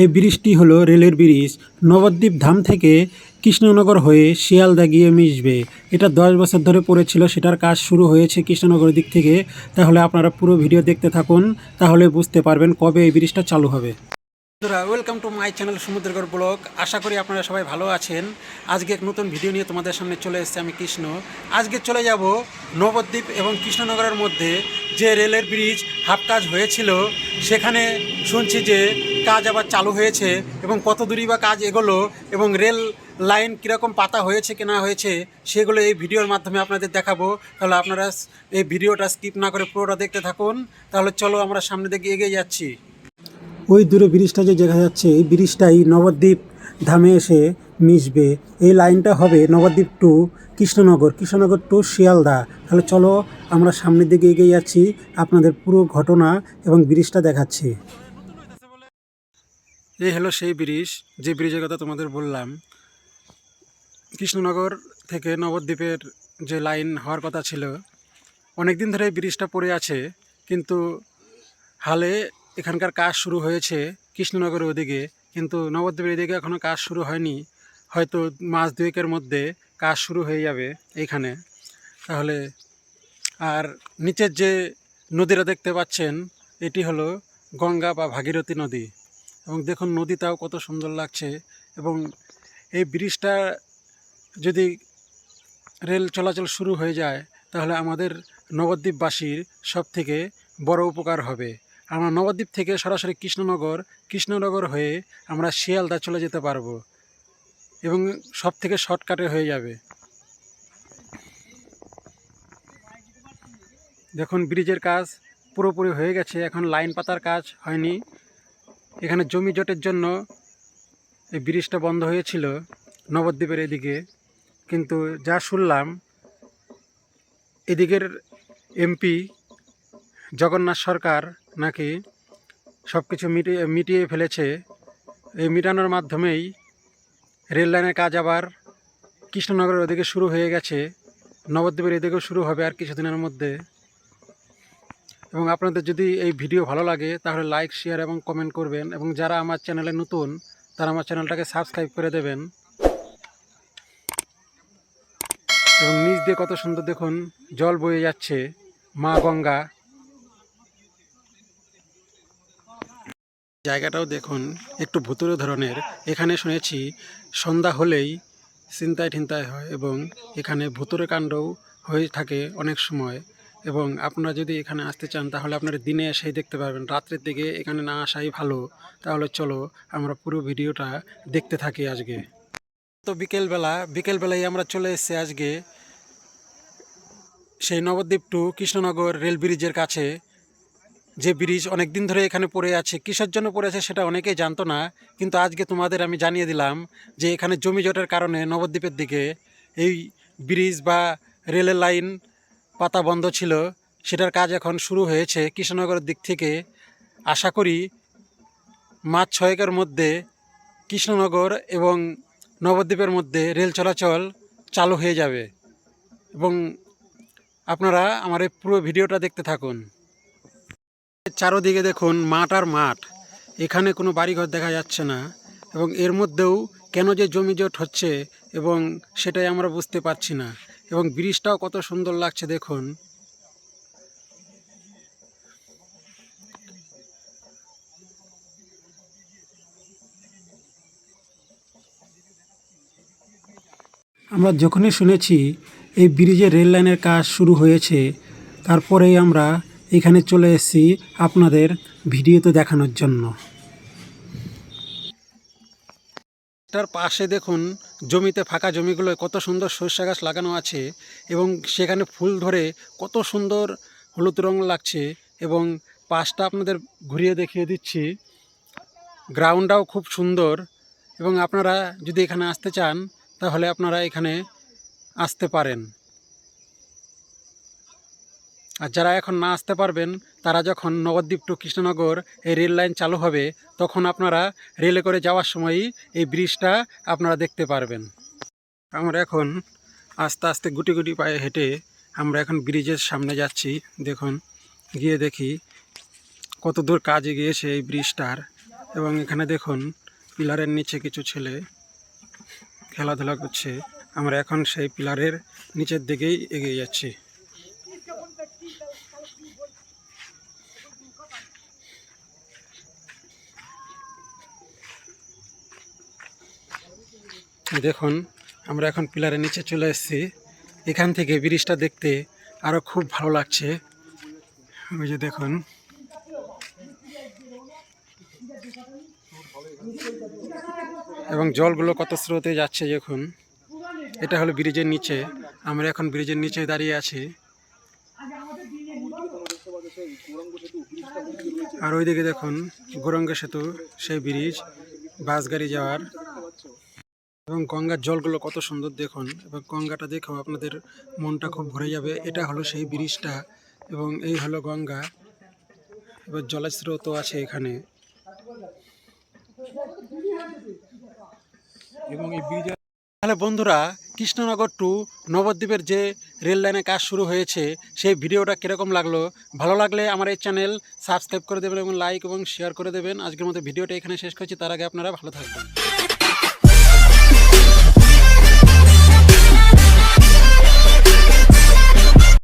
এই ব্রিজটি হলো রেলের ব্রিজ। নবদ্বীপ ধাম থেকে কৃষ্ণনগর হয়ে শিয়ালদা গিয়ে মিশবে। এটা দশ বছর ধরে পড়েছিল সেটার কাজ শুরু হয়েছে কৃষ্ণনগরের দিক থেকে। তাহলে আপনারা পুরো ভিডিও দেখতে থাকুন, তাহলে বুঝতে পারবেন কবে এই ব্রিজটা চালু হবে। বন্ধুরা welcome to my channel Samudragarh blog আশা করি আপনারা সবাই ভালো আছেন। আজকে এক নতুন ভিডিও নিয়ে তোমাদের সামনে চলে এসেছে আমি কৃষ্ণ। আজকে চলে যাব নবদ্বীপ এবং কৃষ্ণনগরের মধ্যে যে রেলের ব্রিজ হাফ কাজ হয়েছিল, সেখানে শুনছি যে কাজ আবার চালু হয়েছে এবং কত দূরই বা কাজ এগোলো এবং রেল লাইন কীরকম পাতা হয়েছে কি না হয়েছে সেগুলো এই ভিডিওর মাধ্যমে আপনাদের দেখাবো। তাহলে আপনারা এই ভিডিওটা স্কিপ না করে পুরোটা দেখতে থাকুন। তাহলে চলো আমরা সামনে দিকে এগিয়ে যাচ্ছি। ওই দূরে ব্রিজটা যে দেখা যাচ্ছে, এই ব্রিজটাই নবদ্বীপ ধামে এসে মিশবে। এই লাইনটা হবে নবদ্বীপ টু কৃষ্ণনগর কৃষ্ণনগর টু শিয়ালদা। তাহলে চলো আমরা সামনের দিকে এগিয়ে যাচ্ছি। আপনাদের পুরো ঘটনা এবং ব্রিজটা দেখাচ্ছি। এই হলো সেই ব্রিজ, যে ব্রিজের কথা তোমাদের বললাম। কৃষ্ণনগর থেকে নবদ্বীপের যে লাইন হওয়ার কথা ছিল অনেক দিন ধরে এই ব্রিজটা পড়ে আছে, কিন্তু হালে এখানকার কাজ শুরু হয়েছে কৃষ্ণনগরের ওদিকে, কিন্তু নবদ্বীপের এদিকে এখনও কাজ শুরু হয়নি। হয়তো মাস দুয়েকের মধ্যে কাজ শুরু হয়ে যাবে এইখানে। তাহলে আর নিচের যে নদীটা দেখতে পাচ্ছেন, এটি হলো গঙ্গা বা ভাগীরথী নদী। এবং দেখুন নদীটাও কত সুন্দর লাগছে এবং এই ব্রিজটা যদি রেল চলাচল শুরু হয়ে যায়, তাহলে আমাদের নবদ্বীপবাসীর সব থেকে বড় উপকার হবে। আমরা নবদ্বীপ থেকে সরাসরি কৃষ্ণনগর কৃষ্ণনগর হয়ে আমরা শিয়ালদা চলে যেতে পারব এবং সব থেকে শর্টকাটে হয়ে যাবে। দেখুন ব্রিজের কাজ পুরোপুরি হয়ে গেছে, এখন লাইন পাতার কাজ হয়নি। এখানে জমি জটের জন্য এই ব্রিজটা বন্ধ হয়েছিল নবদ্বীপের এদিকে। কিন্তু যা শুনলাম, এদিকের এমপি জগন্নাথ সরকার নাকি সব কিছু মিটিয়ে মিটিয়ে ফেলেছে। এই মিটানোর মাধ্যমেই রেল লাইনের কাজ আবার কৃষ্ণনগরের ওদিকে শুরু হয়ে গেছে। নবদ্বীপের এদিকেও শুরু হবে আর কিছুদিনের মধ্যে। এবং আপনাদের যদি এই ভিডিও ভালো লাগে, তাহলে লাইক শেয়ার এবং কমেন্ট করবেন। এবং যারা আমার চ্যানেলে নতুন, তারা আমার চ্যানেলটাকে সাবস্ক্রাইব করে দেবেন। এবং নিচ দিয়ে কত সুন্দর দেখুন, জল বয়ে যাচ্ছে, মা গঙ্গা। জায়গাটাও দেখুন, একটু ভুতুরে ধরনের। এখানে শুনেছি, সন্ধ্যা হলেই চিন্তায় ঠিন্তায় হয় এবং এখানে ভুতুরে কাণ্ডও হয়ে থাকে অনেক সময়। এবং আপনারা যদি এখানে আসতে চান, তাহলে আপনারা দিনে এসেই দেখতে পারবেন। রাত্রের দিকে এখানে না আসাই ভালো। তাহলে চলো, আমরা পুরো ভিডিওটা দেখতে থাকি আজকে। তো বিকেলবেলা, বিকেলবেলায় আমরা চলে এসেছি আজকে সেই নবদ্বীপ টু কৃষ্ণনগর রেল ব্রিজের কাছে। যে ব্রিজ অনেক দিন ধরে এখানে পড়ে আছে। কিসের জন্য পড়ে আছে সেটা অনেকেই জানতো না, কিন্তু আজকে তোমাদের আমি জানিয়ে দিলাম যে এখানে জমি জটের কারণে নবদ্বীপের দিকে এই ব্রিজ বা রেলের লাইন পাতা বন্ধ ছিল। সেটার কাজ এখন শুরু হয়েছে কৃষ্ণনগরের দিক থেকে। আশা করি মাস ছয়েকের মধ্যে কৃষ্ণনগর এবং নবদ্বীপের মধ্যে রেল চলাচল চালু হয়ে যাবে। এবং আপনারা আমার এই পুরো ভিডিওটা দেখতে থাকুন। চারোদিকে দেখুন মাঠ আর মাঠ। এখানে কোনো বাড়িঘর দেখা যাচ্ছে না। এবং এর মধ্যেও কেন যে জমি জট হচ্ছে এবং সেটাই আমরা বুঝতে পারছি না। এবং ব্রিজটাও কত সুন্দর লাগছে দেখুন। আমরা যখনই শুনেছি এই ব্রিজের রেল লাইনের কাজ শুরু হয়েছে, তারপরেই আমরা এখানে চলে এসেছি আপনাদের ভিডিওতে দেখানোর জন্য। তার পাশে দেখুন জমিতে ফাঁকা জমিগুলোয় কত সুন্দর সরষা গাছ লাগানো আছে এবং সেখানে ফুল ধরে কত সুন্দর হলুদ রং লাগছে এবং পাশটা আপনাদের ঘুরিয়ে দেখিয়ে দিচ্ছি। গ্রাউন্ডটাও খুব সুন্দর এবং আপনারা যদি এখানে আসতে চান, তাহলে আপনারা এখানে আসতে পারেন। আর যারা এখন না আসতে পারবেন, তারা যখন নবদ্বীপ টু কৃষ্ণনগর এই রেল লাইন চালু হবে, তখন আপনারা রেলে করে যাওয়ার সময়ই এই ব্রিজটা আপনারা দেখতে পারবেন। আমরা এখন আস্তে আস্তে গুটি গুটি পায়ে হেঁটে আমরা এখন ব্রিজের সামনে যাচ্ছি। দেখুন, গিয়ে দেখি কত দূর কাজে গিয়েছে এই ব্রিজটার এবং এখানে দেখুন, পিলারের নিচে কিছু ছেলে খেলাধুলা করছে। আমরা এখন সেই পিলারের নিচের দিকেই এগিয়ে যাচ্ছি। দেখুন, আমরা এখন পিলারের নিচে চলে এসেছি। এখান থেকে ব্রিজটা দেখতে আরও খুব ভালো লাগছে। ওই যে দেখুন। এবং জলগুলো কত স্রোতে যাচ্ছে দেখুন। এটা হলো ব্রিজের নিচে। আমরা এখন ব্রিজের নিচে দাঁড়িয়ে আছি। আর ওইদিকে দেখুন, গৌরঙ্গ সেতু, সেই ব্রিজ বাস গাড়ি যাওয়ার। এবং গঙ্গার জলগুলো কত সুন্দর দেখুন এবং গঙ্গাটা দেখেও আপনাদের মনটা খুব ভরে যাবে। এটা হলো সেই ব্রিজটা এবং এই হলো গঙ্গা। এবার জলস্রোতও আছে এখানে। এবং এই ব্রিজ তাহলে বন্ধুরা, কৃষ্ণনগর টু নবদ্বীপের যে রেল লাইনে কাজ শুরু হয়েছে, সেই ভিডিওটা কীরকম লাগল? ভালো লাগলে আমার এই চ্যানেল সাবস্ক্রাইব করে দেবেন এবং লাইক এবং শেয়ার করে দেবেন। আজকের মতো ভিডিওটা এখানে শেষ করছি। তার আগে আপনারা ভালো থাকবেন।